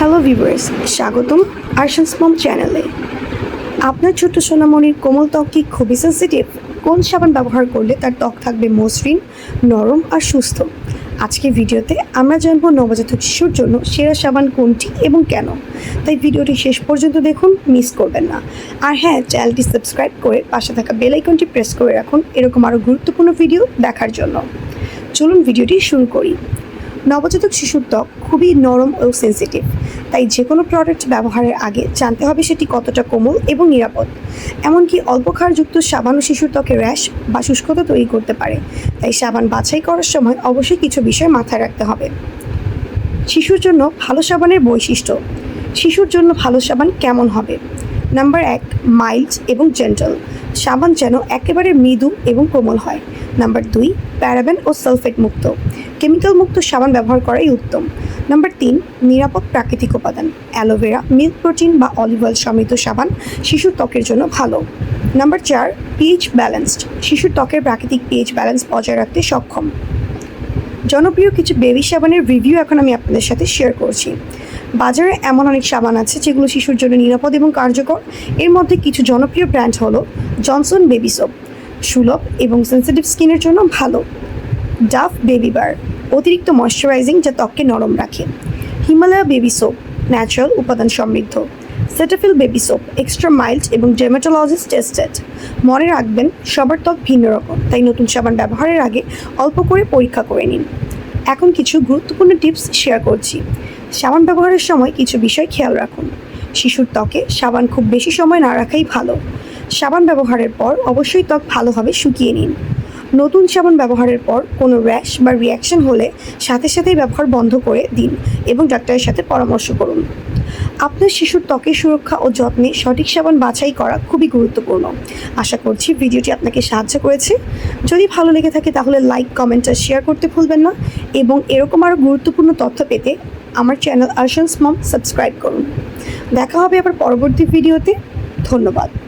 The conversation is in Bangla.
হ্যালো ভিউয়ার্স স্বাগতম আর্শানস মম চ্যানেলে আপনার ছোট্ট সোনামণির কোমল ত্বক কি খুবই সেন্সিটিভ কোন সাবান ব্যবহার করলে তার ত্বক থাকবে মসৃণ, নরম আর সুস্থ? আজকের ভিডিওতে আমরা জানব নবজাতক শিশুর জন্য সেরা সাবান কোনটি এবং কেন? তাই ভিডিওটি শেষ পর্যন্ত দেখুন মিস করবেন না। আর হ্যাঁ চ্যানেলটি সাবস্ক্রাইব করে পাশে থাকা বেল আইকনটি প্রেস করে রাখুন, এরকম আরও গুরুত্বপূর্ণ ভিডিও দেখার জন্য। চলুন ভিডিওটি শুরু করি। নবজাতক শিশুর ত্বক খুবই নরম ও সেন্সিটিভ তাই যে কোনো প্রোডাক্ট ব্যবহারের আগে জানতে হবে সেটি কতটা কোমল এবং নিরাপদ। এমনকি অল্প ক্ষারযুক্ত সাবানও শিশুর ত্বকে র্যাশ বা শুষ্কতা তৈরি করতে পারে। তাই সাবান বাছাই করার সময় অবশ্যই কিছু বিষয় মাথায় রাখতে হবে। শিশুর জন্য ভালো সাবানের বৈশিষ্ট্য, শিশুর জন্য ভালো সাবান কেমন হবে? নাম্বার এক মাইল্ড এবং জেন্টাল সাবান যেন একেবারে মৃদু এবং কোমল হয়। নাম্বার দুই প্যারাবেন ও সালফেট মুক্ত। কেমিক্যাল মুক্ত সাবান ব্যবহার করাই উত্তম। নাম্বার তিন, নিরাপদ প্রাকৃতিক উপাদান। অ্যালোভেরা মিল্ক প্রোটিন বা অলিভ অয়েল সমৃদ্ধ সাবান শিশুর ত্বকের জন্য ভালো। নাম্বার চার পিএইচ ব্যালেন্সড শিশুর ত্বকের প্রাকৃতিক পিএইচ ব্যালেন্স বজায় রাখতে সক্ষম। জনপ্রিয় কিছু বেবি সাবানের রিভিউ এখন আমি আপনাদের সাথে শেয়ার করছি। বাজারে এমন অনেক সাবান আছে, যেগুলো শিশুর জন্য নিরাপদ এবং কার্যকর। এর মধ্যে কিছু জনপ্রিয় ব্র্যান্ড হলো জনসন বেবি সোপ সুলভ এবং সেন্সিটিভ স্কিনের জন্য ভালো। ডাফ বেবি বার অতিরিক্ত ময়শ্চারাইজিং যা ত্বককে নরম রাখে। হিমালয়া বেবি সোপ ন্যাচারাল উপাদান সমৃদ্ধ। Cetaphil baby soap extra mild এবং ডের্মাটোলজিস্ট টেস্টেড মনে রাখবেন, সবার ত্বক ভিন্ন রকম, তাই নতুন সাবান ব্যবহারের আগে অল্প করে পরীক্ষা করে নিন। এখন কিছু গুরুত্বপূর্ণ টিপস শেয়ার করছি। সাবান ব্যবহারের সময় কিছু বিষয় খেয়াল রাখুন। শিশুর ত্বকে সাবান খুব বেশি সময় না রাখাই ভালো। সাবান ব্যবহারের পর অবশ্যই ত্বক ভালোভাবে শুকিয়ে নিন। নতুন সাবান ব্যবহারের পর কোনো র্যাশ বা রিয়াকশন হলে সাথে সাথেই ব্যবহার বন্ধ করে দিন এবং ডাক্তারের সাথে পরামর্শ করুন। আপনার শিশুর ত্বকের সুরক্ষা ও যত্নে সঠিক সাবান বাছাই করা খুবই গুরুত্বপূর্ণ। আশা করছি ভিডিওটি আপনাকে সাহায্য করেছে। যদি ভালো লেগে থাকে তাহলে লাইক কমেন্ট আর শেয়ার করতে ভুলবেন না এবং এরকম আরও গুরুত্বপূর্ণ তথ্য পেতে আমার চ্যানেল আর্শনস মম সাবস্ক্রাইব করুন। দেখা হবে আবার পরবর্তী ভিডিওতে। ধন্যবাদ।